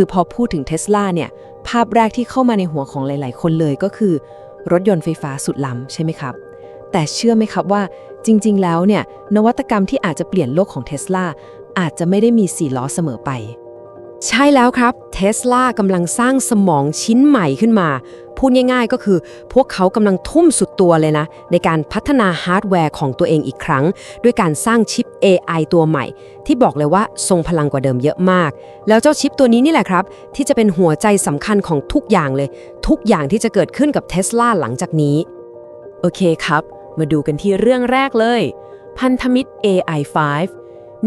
คือพอพูดถึงเทสลาเนี่ย ภาพแรกที่เข้ามาในหัวของหลาย ๆ คนเลยก็คือ รถยนต์ไฟฟ้าสุดล้ำใช่ไหมครับ แต่เชื่อไหมครับว่าจริง ๆ แล้วเนี่ย นวัตกรรมที่อาจจะเปลี่ยนโลกของเทสลาอาจจะไม่ได้มีสี่ล้อเสมอไป ใช่แล้วครับเทสลากำลังสร้างสมองชิ้นใหม่ขึ้นมา พูดง่ายๆก็คือ พวกเขากำลังทุ่มสุดตัวเลยนะ ในการพัฒนาฮาร์ดแวร์ของตัวเองอีกครั้ง ด้วยการสร้างชิป AI ตัวใหม่ ที่บอกเลยว่าทรงพลังกว่าเดิมเยอะมาก แล้วเจ้าชิปตัวนี้นี่แหละครับ ที่จะเป็นหัวใจสำคัญของทุกอย่างเลย ทุกอย่างที่จะเกิดขึ้นกับเทสลาหลังจากนี้ โอเคครับ มาดูกันที่เรื่องแรกเลย พันธมิตร AI5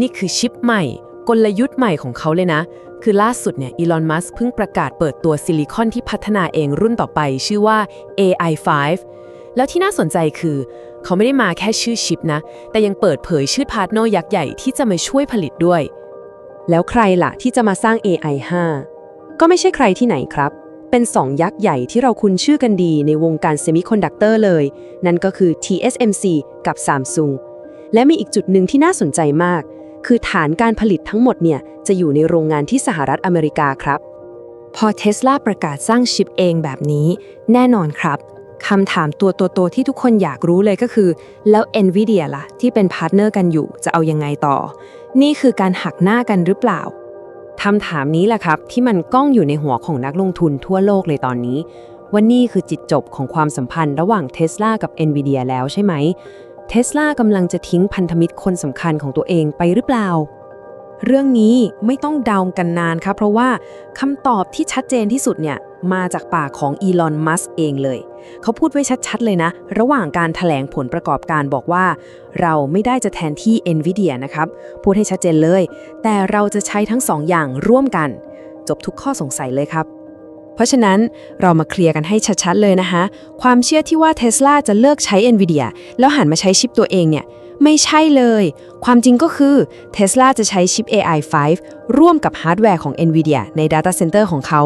นี่คือชิปใหม่ กลยุทธ์ใหม่ของเขาเลยนะ คือล่าสุดเนี่ยอีลอนมัสเพิ่งประกาศเปิดตัวซิลิคอนที่พัฒนาเองรุ่นต่อไปชื่อว่า AI5 แล้วที่น่าสนใจคือ เขาไม่ได้มาแค่ชื่อชิปนะ แต่ยังเปิดเผยชื่อพาร์ทเนอร์ยักษ์ใหญ่ที่จะมาช่วยผลิตด้วย แล้วใครล่ะที่จะมาสร้าง AI5 ก็ไม่ใช่ใครที่ไหนครับ เป็นสองยักษ์ใหญ่ที่เราคุ้นชื่อกันดีในวงการเซมิคอนดักเตอร์เลย นั่นก็คือ TSMC กับ Samsung และมีอีกจุดหนึ่งที่น่าสนใจมาก คือฐานการผลิตทั้งหมดเนี่ยจะอยู่ในโรงงานที่สหรัฐอเมริกาครับ พอเทสลาประกาศสร้างชิปเองแบบนี้ แน่นอนครับคำถามตัวโตๆที่ทุกคนอยากรู้เลยก็คือ แล้ว NVIDIA ล่ะ ที่เป็นพาร์ทเนอร์กันอยู่จะเอายังไงต่อ นี่คือการหักหน้ากันหรือเปล่าคำถามนี้แหละครับ ที่มันก้องอยู่ในหัวของนักลงทุนทั่วโลกเลยตอนนี้ว่านี่คือจิตจบของความสัมพันธ์ระหว่างเทสลากับ NVIDIA แล้วใช่ไหม เทสลากำลังจะทิ้งพันธมิตรคนสำคัญของตัวเองไปหรือเปล่า เรื่องนี้ไม่ต้องเดากันนานครับเพราะว่าคำตอบที่ชัดเจนที่สุดเนี่ย มาจากปากของอีลอน มัสเองเลย เขาพูดไว้ชัดๆเลยนะ ระหว่างการถแถลงผลประกอบการบอกว่า เราไม่ได้จะแทนที่ NVIDIA นะครับ พูดให้ชัดเจนเลย แต่เราจะใช้ทั้งสองอย่างร่วมกัน จบทุกข้อสงสัยเลยครับ เพราะฉะนั้นเรามาเคลียร์กันให้ชัดๆเลยนะคะ ความเชื่อที่ว่า Tesla จะเลิกใช้ NVIDIA แล้วหันมาใช้ชิปตัวเองเนี่ยไม่ใช่เลย ความจริงก็คือ Tesla จะใช้ชิป AI5 ร่วมกับฮาร์ดแวร์ของ NVIDIA ใน Data Center ของเขา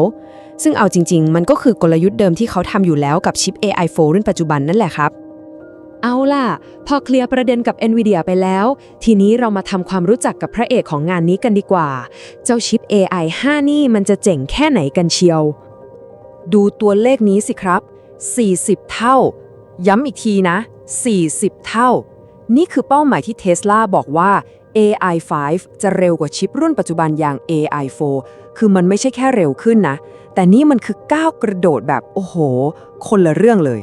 ซึ่งเอาจริง ๆ มันก็คือกลยุทธ์เดิมที่เขาทำอยู่แล้วกับชิป AI4 รุ่นปัจจุบันนั่นแหละครับ เอาล่ะ พอเคลียร์ประเด็นกับ NVIDIA ไปแล้ว ทีนี้เรามาทำความรู้จักกับพระเอกของงานนี้กันดีกว่า เจ้าชิป AI5 นี่มันจะเจ๋งแค่ไหนกันเชียว ดูตัวเลขนี้สิครับ 40 เท่า ย้ำอีกทีนะ 40 เท่า นี่คือเป้าหมายที่ Tesla บอกว่า AI5 จะเร็วกว่าชิปรุ่นปัจจุบันอย่าง AI4 คือมันไม่ใช่แค่เร็วขึ้นนะ แต่นี่มันคือก้าวกระโดดแบบ โอ้โห คนละเรื่องเลย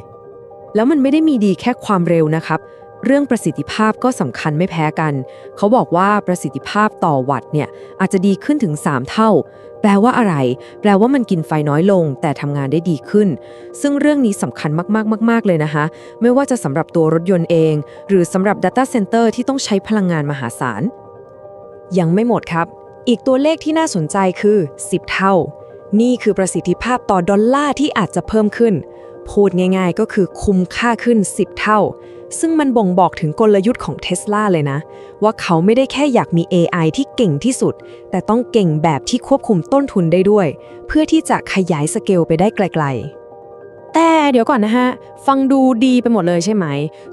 แล้วมันไม่ได้มีดีแค่ความเร็วนะครับ เรื่องประสิทธิภาพก็สำคัญไม่แพ้กัน เขาบอกว่าประสิทธิภาพต่อวัตต์เนี่ยอาจจะดีขึ้นถึง 3 เท่า แปลว่าอะไร แปลว่ามันกินไฟน้อยลง แต่ทำงานได้ดีขึ้น ซึ่งเรื่องนี้สำคัญมากๆมาก ๆ เลยนะคะ ไม่ว่าจะสำหรับตัวรถยนต์เอง หรือสำหรับ Data Center ที่ต้องใช้พลังงานมหาศาล ยังไม่หมดครับ อีกตัวเลขที่น่าสนใจคือ 10 เท่า นี่คือประสิทธิภาพต่อดอลลาร์ที่อาจจะเพิ่มขึ้นพูดง่ายๆ ก็คือคุ้มค่าขึ้น 10 เท่า ซึ่งมันบ่งบอกถึงกลยุทธ์ของ Tesla เลยนะ ว่าเขาไม่ได้แค่อยากมี AI ที่เก่งที่สุด แต่ต้องเก่งแบบที่ควบคุมต้นทุนได้ด้วย เพื่อที่จะขยายสเกลไปได้ไกล ๆ แต่เดี๋ยวก่อนนะฮะ ฟังดูดีไปหมดเลยใช่ไหม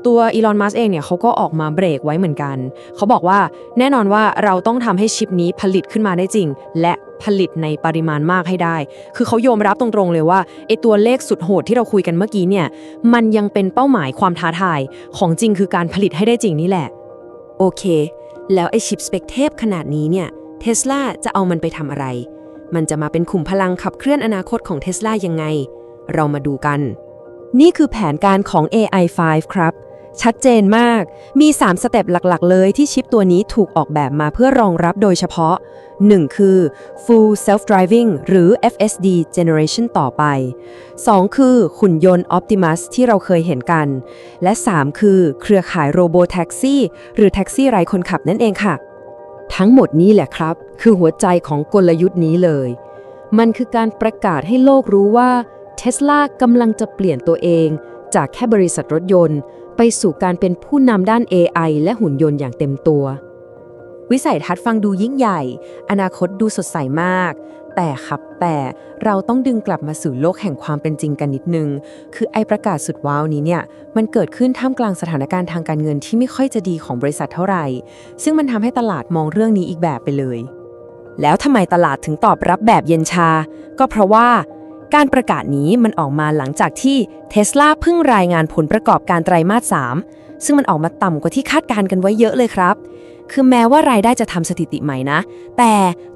ตัวอีลอนมัสเองเนี่ยเขาก็ออกมาเบรกไว้เหมือนกัน เขาบอกว่าแน่นอนว่าเราต้องทำให้ชิปนี้ผลิตขึ้นมาได้จริง และ ผลิตในปริมาณมากให้ได้ คือเขายอมรับตรงๆเลยว่าไอตัวเลขสุดโหดที่เราคุยกันเมื่อกี้เนี่ย มันยังเป็นเป้าหมายความท้าทาย ของจริงคือการผลิตให้ได้จริงนี่แหละ โอเค แล้วไอชิปสเปกเทพขนาดนี้เนี่ยเทสลาจะเอามันไปทำอะไร มันจะมาเป็นขุมพลังขับเคลื่อนอนาคตของเทสลายังไง เรามาดูกัน นี่คือแผนการของ AI5 ครับ ชัดเจนมาก มี 3 สเต็ปหลักๆ เลยที่ชิปตัวนี้ถูกออกแบบมาเพื่อรองรับโดยเฉพาะ 1 คือ Full Self-Driving หรือ FSD Generation ต่อไป 2 คือหุ่นยนต์ Optimus ที่เราเคยเห็นกัน และ 3 คือเครือข่ายโรโบแท็กซี่หรือแท็กซี่ไร้คนขับนั่นเองค่ะ ทั้งหมดนี้แหละครับ คือหัวใจของกลยุทธ์นี้เลย มันคือการประกาศให้โลกรู้ว่า Tesla กำลังจะเปลี่ยนตัวเอง จากแค่บริษัทรถยนต์ ไปสู่การเป็นผู้นำด้าน AI และหุ่นยนต์อย่างเต็มตัว วิสัยทัศน์ฟังดูยิ่งใหญ่ อนาคตดูสดใสมาก แต่ครับแต่เราต้องดึงกลับมาสู่โลกแห่งความเป็นจริงกันนิดนึง คือไอประกาศสุดว้าวนี้เนี่ย มันเกิดขึ้นท่ามกลางสถานการณ์ทางการเงินที่ไม่ค่อยจะดีของบริษัทเท่าไหร่ ซึ่งมันทำให้ตลาดมองเรื่องนี้อีกแบบไปเลย แล้วทำไมตลาดถึงตอบรับแบบเย็นชา ก็เพราะว่า การประกาศนี้มันออกมาหลังจากที่เทสลาเพิ่งรายงานผลประกอบการไตรมาส 3 ซึ่งมันออกมาต่ำกว่าที่คาดการกันไว้เยอะเลยครับ คือแม้ว่ารายได้จะทำสถิติใหม่นะ แต่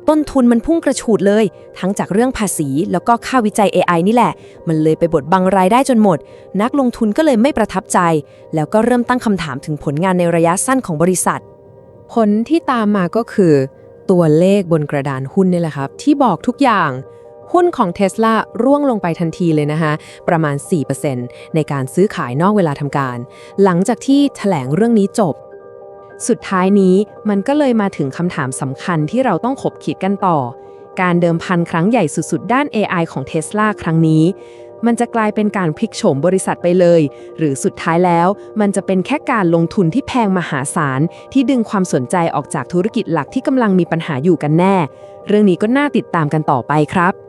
ต้นทุนมันพุ่งกระฉูดเลย ทั้งจากเรื่องภาษี แล้วก็ค่าวิจัย AI นี่แหละ มันเลยไปบดบังรายได้จนหมด นักลงทุนก็เลยไม่ประทับใจ แล้วก็เริ่มตั้งคำถามถึงผลงานในระยะสั้นของบริษัท ผลที่ตามมาก็คือ ตัวเลขบนกระดานหุ้นนี่แหละครับ ที่บอกทุกอย่าง หุ้นของ Tesla ร่วงลงไปทันทีเลยนะคะ ประมาณ 4%ในการซื้อขายนอกเวลาทำการ หลังจากที่แถลงเรื่องนี้จบ สุดท้ายนี้มันก็เลยมาถึงคำถามสำคัญที่เราต้องขบคิดกันต่อ การเดิมพันครั้งใหญ่สุดๆ ด้าน AI ของ Tesla ครั้งนี้ มันจะกลายเป็นการพลิกโฉมบริษัทไปเลย หรือสุดท้ายแล้ว มันจะเป็นแค่การลงทุนที่แพงมหาศาล ที่ดึงความสนใจออกจากธุรกิจหลักที่กำลังมีปัญหาอยู่กันแน่ เรื่องนี้ก็น่าติดตามกันต่อไปครับ